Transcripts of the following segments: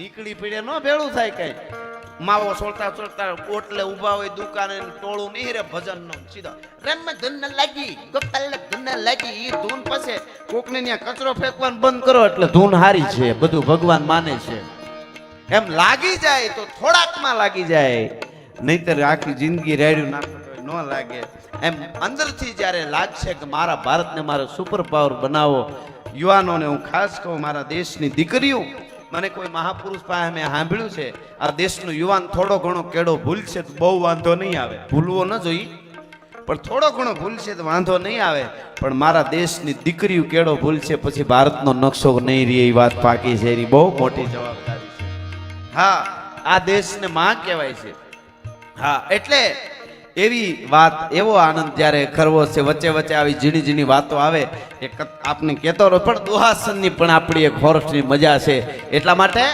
નીકળી પડે ન ભેળું થાય કઈ. માવો સોળતા સોળતા ઓટલે ઊભા હોય દુકાને ટોળું નહીં રે ભજન નો. સીધો રમ ધૂન લાગી, ગોપાલ ધૂન લાગી ઈ ધૂન પછી કોકને ત્યાં કચરો ફેંકવાનું બંધ કરો એટલે ધૂન હારી છે, બધું ભગવાન માને છે. એમ લાગી જાય તો થોડાકમાં લાગી જાય. નહીતર આખી જિંદગી રેડ્યું નાખો ન લાગે. એમ અંદરથી જ્યારે લાગશે કે મારા ભારતને મારો સુપર પાવર બનાવો, યુવાનોને હું ખાસ કહું, મારા દેશની દીકરીઓ મને કોઈ મહાપુરુષ પાસે મેં સાંભળ્યું છે, આ દેશનો યુવાન થોડો ઘણો કેડો ભૂલશે તો બહુ વાંધો નહીં આવે. ભૂલવો ન જોઈએ. પણ થોડો ઘણો ભૂલશે તો વાંધો નહીં આવે. પણ મારા દેશની દીકરીઓ કેડો ભૂલશે પછી ભારતનો નકશો નહીં રહે એ વાત પાકી છે એની બહુ મોટી જવાબદારી છે. હા, આ દેશને માં કહેવાય છે. હા, એટલે એવી વાત, એવો આનંદ જ્યારે કરવો છે, વચ્ચે વચ્ચે આવી ઝીણી ઝીણી વાતો આવે, એ આપને કહેતો રહો, પણ દુહાસનની પણ આપણી એક હોરસની મજા છે. એટલા માટે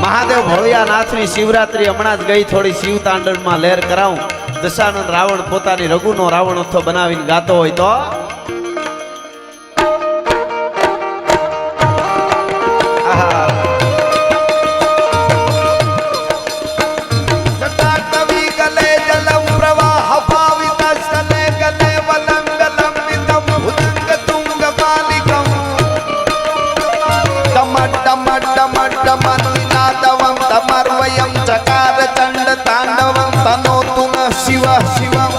મહાદેવ ભોળિયાનાથની શિવરાત્રી હમણાં જ ગઈ, થોડી શિવ તાંડવમાં લહેર કરાવું. દશાનંદ રાવણ પોતાની રઘુનો રાવણોત્સવ બનાવીને ગાતો હોય તો दमन्नादवं तमर्वयं चकारचण्डताण्डवं तनोतु नः शिवः शिवम्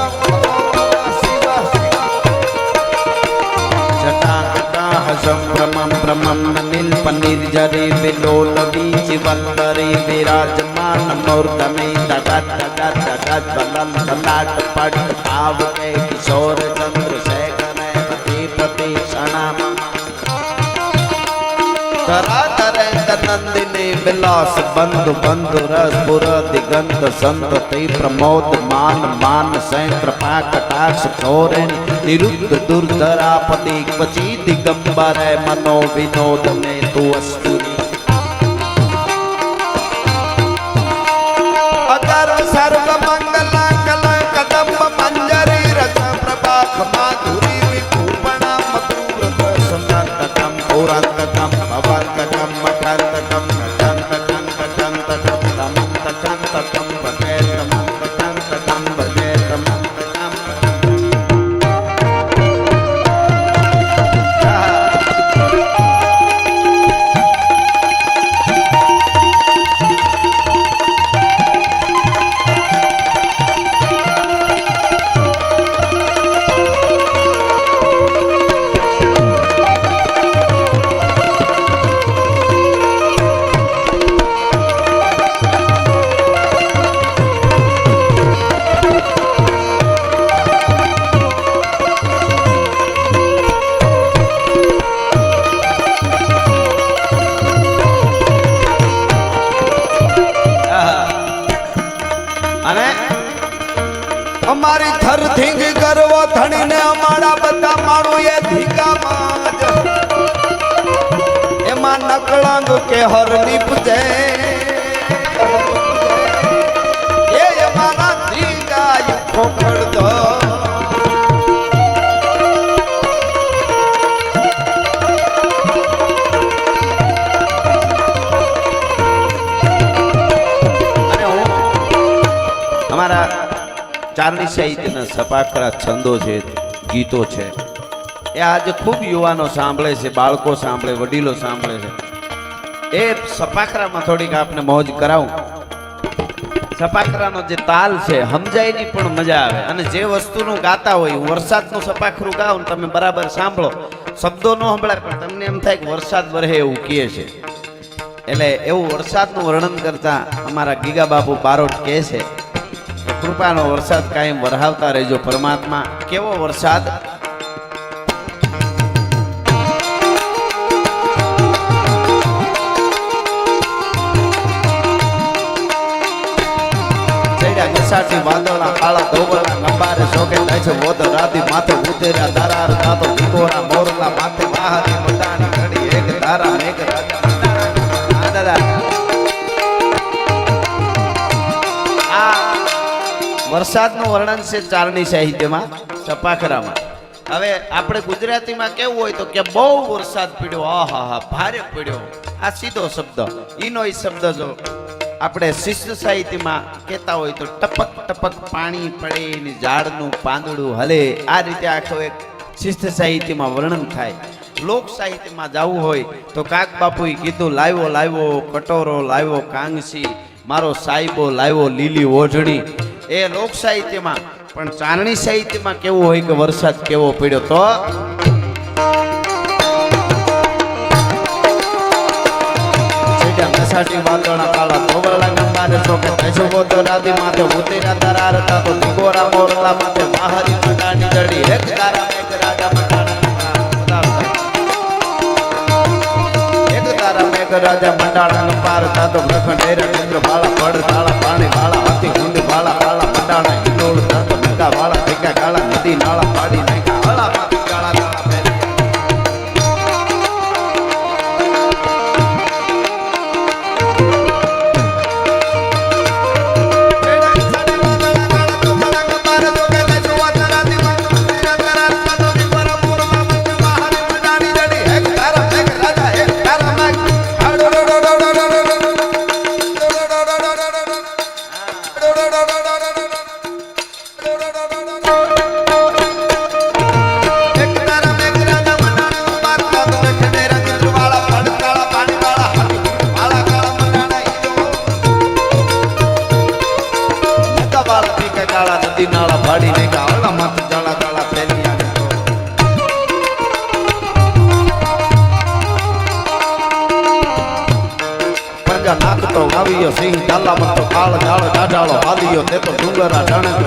भ्रमं બલમ બંધ બંધ, રસ પુર દિગંત સંત તે પ્રમોદ માન માન, સૈત્ર કટાક્ષ ધોરણ, નિરુદ્ધ દુર્ધરાપતિ ક્વચી દિગંબરે મનો વિનોદ મે તું અસ્તુરી એમાં નકળંગ કે હર નીપજે. એ અમારા ધીંગાય ખોખડ દો. અમારા ચારણી સાહિત્યના સપાકરા છંદો છે, ગીતો છે. એ આજે ખૂબ યુવાનો સાંભળે છે, બાળકો સાંભળે, વડીલો સાંભળે છે. એ સપાખરામાં થોડીક આપને મોજ કરાવું. સપાખરાનો જે તાલ છે, સમજાયની પણ મજા આવે. અને જે વસ્તુનું ગાતા હોય, વરસાદનું સપાખરું ગાવ ને તમે બરાબર સાંભળો. શબ્દો ન સંભળાય, પણ તમને એમ થાય કે વરસાદ વરહે એવું કહે છે. એટલે એવું વરસાદનું વર્ણન કરતા અમારા ગીગા બાપુ બારોટ કહે છે કૃપાનો વરસાદ કાયમ વરહાવતા રહેજો પરમાત્મા. કેવો વરસાદ? વાદળા કાળા ધોબળા નંબારે શોકે થાય વોદ રાતી માથે ઉતર્યા તારા તાતો દીકોરા મોરલા માથે બહારી મટાણી ઘડી. એક તારા એક વરસાદનું વર્ણન છે ચારણી સાહિત્યમાં, ચપાખરામાં. હવે આપણે ગુજરાતીમાં કેવું હોય તો કે બહુ વરસાદ પડ્યો આહા હા ભારે પડ્યો. આ સીધો શબ્દ. ઈનો શબ્દ જો. આપણે શિષ્ય સાહિત્યમાં કહેતા હોય તો ટપક ટપક પાણી પડે ને ઝાડનું પાંદડું હલે. આ રીતે આખો એક શિષ્ય સાહિત્યમાં વર્ણન થાય. લોક સાહિત્યમાં જવું હોય તો કાક બાપુએ કીધું, લાવ્યો લાવ્યો, કટોરો, લાવ્યો કાંગસી મારો સાહેબો લાવ્યો લીલી ઓઢણી. એ લોક સાહિત્યમાં, પણ ચારણી સાહિત્યમાં કેવું હોય કે વરસાદ કેવો પડ્યો તો? છેડા નસાટી કાળા ધોવળા ગંગાને છોકે તૈસો બોતો રાધી માથે ઉતેરા તારા રતા તો દિગોરા મોરલા માથે બહારી મટાની જડી એક તારા મેઘ રાજા મટાણા એક તારા મેઘ રાજા મંડાણા પાર તાતો પ્રખંડ એર ચંદ્ર બાળા પડ તાળા, પાણી બાળા હાથી ગુંડ બાળા બાળા મંડાણા ઈલોળ તાતો નકા બાળા ભેગા કાળા, નદી, નાળા ઝાંઝા નાખતો વાવ્યો સિંહ ઝાલામાં તો કાળ ઝાળ ડાઢાળો હાલ્યો તે તો ડુંગરા જાણે તો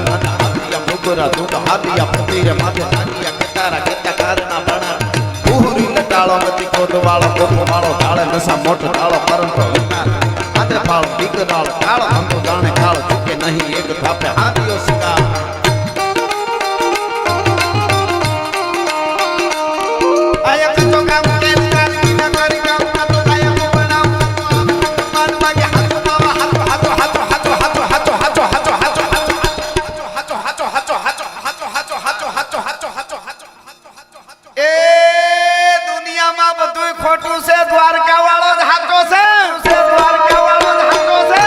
ડુંગરા ડુંગરા હાલ્યા પતિરે માથે હાલ્યા કેતારા કેતા કારના ભણા પૂરી લટાળો મતી કોતવાળો કોતવાળો ઢાળે નસા મોટો ઢાળો પરંતુ વિનાર આદે ફાળ દીકરાળ કાળ હમ તો જાણે કાળ, ચૂકે નહીં, એક થાપે હાલ્યો દ્વારકા વાળો જ હાથો છે. દ્વારકા વાળો જ હાથો છે.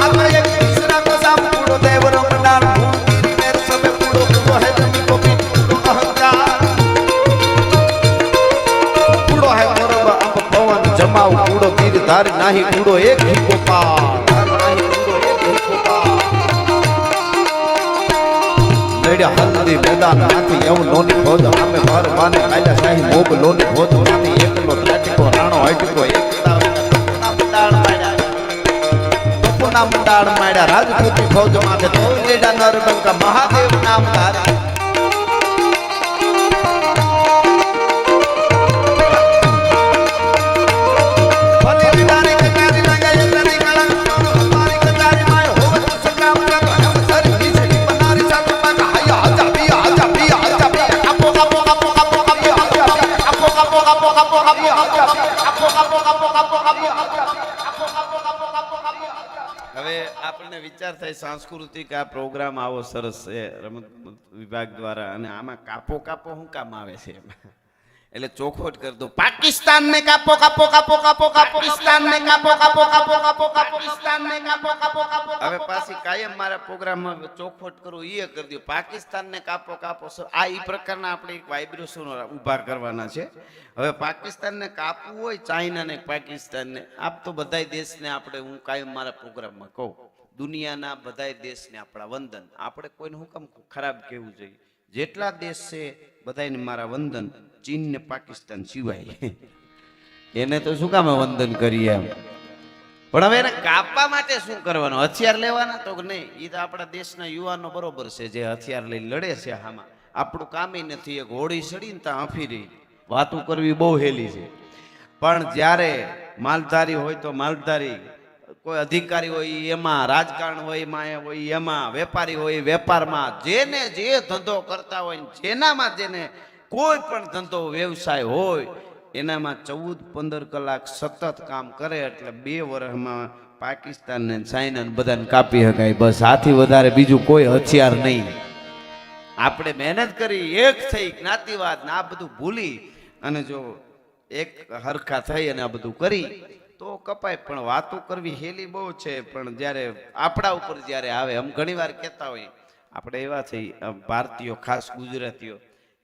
હાથો એક તીસરા કો સામ પૂરો દેવ રમનાર ભૂમિ મેર સબે પૂરો પૂરો હે જમી કો પી પૂરો અહંકાર. કૂડો હે મોરબ અંબ પવન જમાવ કૂડો તીર ધાર નાહી કૂડો એક હી ગોપાલ નાહી કૂડો એક હી ગોપાલ લડ્યા લાલરી બોદા નાથી એવું લોની ભોજ અમે ભર માને કાયદા શાહી, ભોગ લોની ભોજ માની એકલો ત્રાટકો, રાણો હટકો, એક મુંડાણ માડ્યા રાજપૂતી ફોજ માથે તો મહાદેવ નામ ધારે આપણને વિચાર થાય સાંસ્કૃતિક આ પ્રોગ્રામ આવો સરસ છે, રમત વિભાગ દ્વારા, અને આમાં કાપો કાપો શું કામ આવે છે એટલે ચોખોટ કરી દો પાકિસ્તાન ને કાપો કાપો કાપો કાપો પાકિસ્તાન ને કાપો કાપો કાપો કાપો પાકિસ્તાન ને કાપો કાપો કાપો હવે પાછી કાયમ મારા પ્રોગ્રામમાં ચોખવટ કરું એ કરી દો પાકિસ્તાન ને કાપો કાપો આ ઈ પ્રકારના આપણે એક વાઇબ્રેશન ઊભા કરવાના છે હવે પાકિસ્તાન ને કાપવું હોય ચાઇના ને પાકિસ્તાન ને આપ તો બધાય દેશને આપણે હું કાયમ મારા પ્રોગ્રામમાં કહું દુનિયાના બધાય દેશને આપણા વંદન આપણે કોઈને હું કામ ખરાબ કહેવું જોઈએ જેટલા દેશ છે બધાને મારા વંદન. ચીન ને પાકિસ્તાન સિવાય. એને તો શું કામ વંદન કરીએ એમ? પણ હવે એને કાપવા માટે શું કરવાનું? હથિયાર લેવાના તો નહીં? એ તો આપણા દેશના યુવાનો બરોબર છે, જે હથિયાર લઈ લડે છે આમાં. આપણું કામે નથી, એક હોળી સડીને ત્યાં હફી રહી. વાતું કરવી બહુ હેલી છે. પણ જ્યારે માલધારી હોય તો માલધારી કોઈ અધિકારી હોય, એમાં રાજકારણ હોય, એમાં હોય, એમાં વેપારી હોય, વેપારમાં જેને જે ધંધો કરતા હોય જેનામાં જેને કોઈ પણ ધંધો વ્યવસાય હોય, એનામાં ચૌદ પંદર કલાક સતત કામ કરે એટલે બે વર્ષમાં પાકિસ્તાન ને ચાઇના બધાને કાપી શકાય બસ આથી વધારે બીજું કોઈ હથિયાર નહીં. આપણે મહેનત કરી, એક થઈ, જ્ઞાતિવાદ ને આ બધું ભૂલી અને જો એક હરખા થઈ અને આ બધું કરી તો કપાય, પણ વાતો કરવી હેલી બહુ છે. પણ જ્યારે આપણા ઉપર જ્યારે આવે, આમ ઘણી વાર કહેતા હોય, આપણે એવા થઈ ભારતીયો, ખાસ ગુજરાતીઓ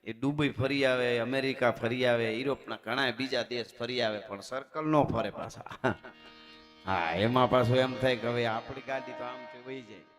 એ દુબઈ ફરી આવે, અમેરિકા ફરી આવે, યુરોપના ઘણા બીજા દેશ ફરી આવે, પણ સર્કલ નો ફરે પાછા. હા, એમાં પાછું એમ થાય કે હવે આપણી ગાડી તો આમ વહી જાય.